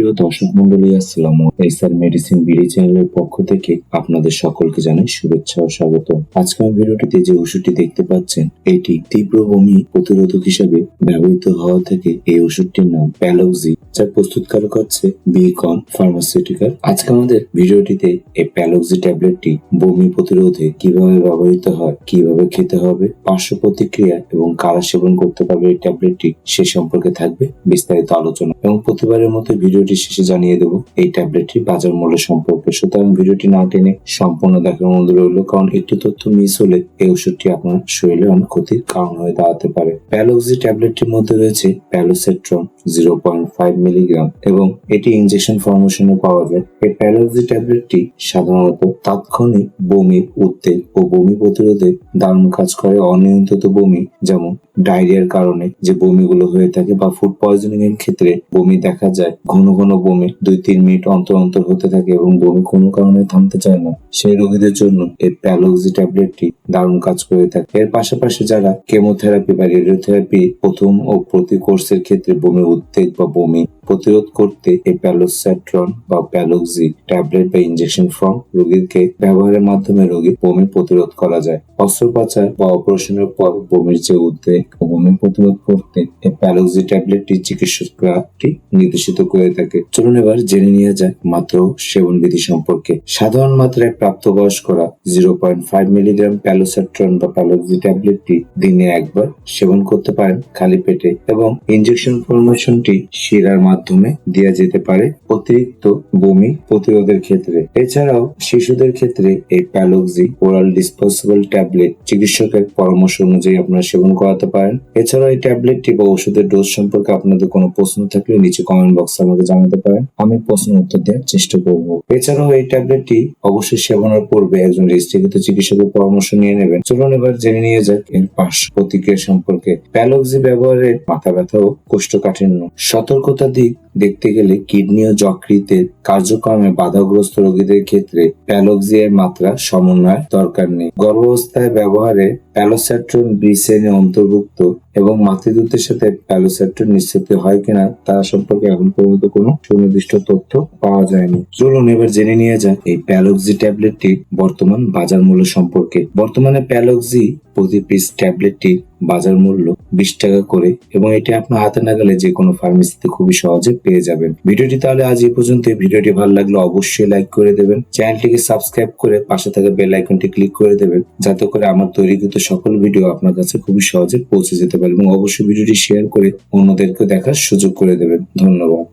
সুপ্রিয় দর্শক মন্ডলী, আসসালাম এসআর মেডিসিন বিডি চ্যানেলের পক্ষ থেকে আপনাদের সকলকে জানাই শুভেচ্ছা ও স্বাগত। আজকের ভিডিওটিতে যে ওষুধটি দেখতে পাচ্ছেন, এটি তীব্র বমি প্রতিরোধক হিসাবে ব্যবহৃত হওয়া থেকে এই ওষুধটির নাম প্যালোক্সি যার প্রস্তুতকারক হচ্ছে বিকন ফার্মাসিউটিক্যাল আজকে আমাদের ভিডিওটিতে এই প্যালোক্সি ট্যাবলেটটি বমি প্রতিরোধে কীভাবে ব্যবহৃত হয়, কীভাবে খেতে হবে, পার্শ্ব প্রতিক্রিয়া এবং কারা সেবন করতে পারবে এই ট্যাবলেটটি সে সম্পর্কে থাকবে বিস্তারিত আলোচনা। এবং প্রতিবারের মতো ভিডিওটি শেষে জানিয়ে দেবো, এই ট্যাবলেটটির বাজার মূল্য সম্পর্কে। সুতরাং ভিডিওটি না টেনে সম্পূর্ণ দেখার অনুরোধ রইল, কারণ একটি তথ্য মিস হলে এই ওষুধটি আপনার শরীরে অনেক ক্ষতির কারণ হয়ে দাঁড়াতে পারে। প্যালোক্সি ট্যাবলেটটির মধ্যে রয়েছে palonosetron zero point five milligram এবং এটি ইনজেকশন ফর্মেশনে পাওয়া যায়। এই প্যালোক্সি ট্যাবলেটটি সাধারণত তাৎক্ষণিক বমির উদ্বেগ ও বমি প্রতিরোধে দারুণ কাজ করে অনিয়ন্ত্রিত বমি, যেমন ডায়রিয়ার কারণে যে বমিগুলো হয়ে থাকে বা ফুড পয়জনিং এর ক্ষেত্রে বমি দেখা যায়। ঘন ঘন বমি দুই তিন মিনিট অন্তর অন্তর হতে থাকে এবং বমি কোনো কারণে থামতে চায় না। সেই রোগীদের জন্য এই প্যালোক্সি ট্যাবলেটটি দারুণ কাজ করে থাকে। এর পাশাপাশি যারা কেমোথেরাপি বা রেডিওথেরাপি প্রথম ও প্রতি কোর্সের ক্ষেত্রে বমি উদ্বেগ বা বমি প্রতিরোধ করতে এই প্যালোসেট্রন বা প্যালোক্সি ট্যাবলেট বা ইনজেকশন ফর্ম রোগীকে ব্যবহারের মাধ্যমে রোগীর বমি প্রতিরোধ করা যায়। অস্ত্রোপচার বা অপারেশনের পর বমির যে উদ্বেগ ও বমি প্রতিরোধ করতে এই প্যালোক্সি ট্যাবলেটটি চিকিৎসকরাটি নির্দেশিত করে থাকে। চলুন এবার জেনে নিয়ে যায় মাত্র সেবন বিধি সম্পর্কে। সাধারণ মাত্রায় প্রাপ্তবয়স্করা zero point five milligram palonosetron বা প্যালোক্সি ট্যাবলেটটি দিনে একবার সেবন করতে পারেন খালি পেটে এবং ইনজেকশন ফরমেশনটি শিরার মাধ্যমে দেওয়া যেতে পারে অতিরিক্ত বমি প্রতিরোধের ক্ষেত্রে। এছাড়াও শিশুদের ক্ষেত্রে এই প্যালোক্সি ওরাল ডিসপোজেবল ট্যাবলেট চিকিৎসকের পরামর্শ অনুযায়ী আপনারা সেবন করাতে পারেন। এছাড়াও এই ট্যাবলেটটি বা ওষুধের ডোজ সম্পর্কে আপনাদের কোনো প্রশ্ন থাকলে নিচে কমেন্ট বক্সে আমাকে জানাতে পারেন। আমি প্রশ্ন উত্তর দেওয়ার চেষ্টা করব। এছাড়াও এই ট্যাবলেটটি অবশ্যই সেবনের পূর্বে একজন রেজিস্ট্রিকৃত চিকিৎসকের পরামর্শ নিয়ে নেবেন। চলুন এবার জেনে নিয়ে যাক এর পার্শ্ব প্রতিক্রিয়া সম্পর্কে। প্যালোক্সি ব্যবহারে মাথা ব্যথা ও কোষ্ঠকাঠিন্য, সতর্কতা دی দেখতে গেলে কিডনি ও যকৃতের কার্যক্রমে বাধাগ্রস্ত রোগীদের ক্ষেত্রে প্যালোক্সিয়ার মাত্রা সমন্বয় দরকার নেই। গর্ভাবস্থায় ব্যবহারে প্যালোস্যাট্রন বি শ্রেণি অন্তর্ভুক্ত এবং মাতৃদূতের সাথে প্যালোস্যাট্রন নিশ্চিত হয় কিনা তা সম্পর্কে এখন পর্যন্ত কোনো সুনির্দিষ্ট তথ্য পাওয়া যায়নি। চলুন এবার জেনে নিয়ে যাক এই প্যালোক্সি ট্যাবলেটটির বর্তমান বাজার মূল্য সম্পর্কে। বর্তমানে প্যালোক্সি প্রতি পিস ট্যাবলেটটির বাজার মূল্য বিশ টাকা করে এবং এটি আপনার হাতে নাগালে যে কোনো ফার্মেসিতে খুবই সহজে পেয়ে যাবেন। ভিডিওটি তাহলে আজ এই পর্যন্ত। ভিডিওটি ভালো লাগলে অবশ্যই লাইক করে দেবেন। চ্যানেলটিকে সাবস্ক্রাইব করে পাশে থাকা বেল আইকনটি ক্লিক করে দেবেন, যাতে করে আমার তৈরিকৃত সকল ভিডিও আপনার কাছে খুবই সহজে পৌঁছে যেতে পারে এবং অবশ্যই ভিডিওটি শেয়ার করে অন্যদেরকে দেখার সুযোগ করে দেবেন। ধন্যবাদ।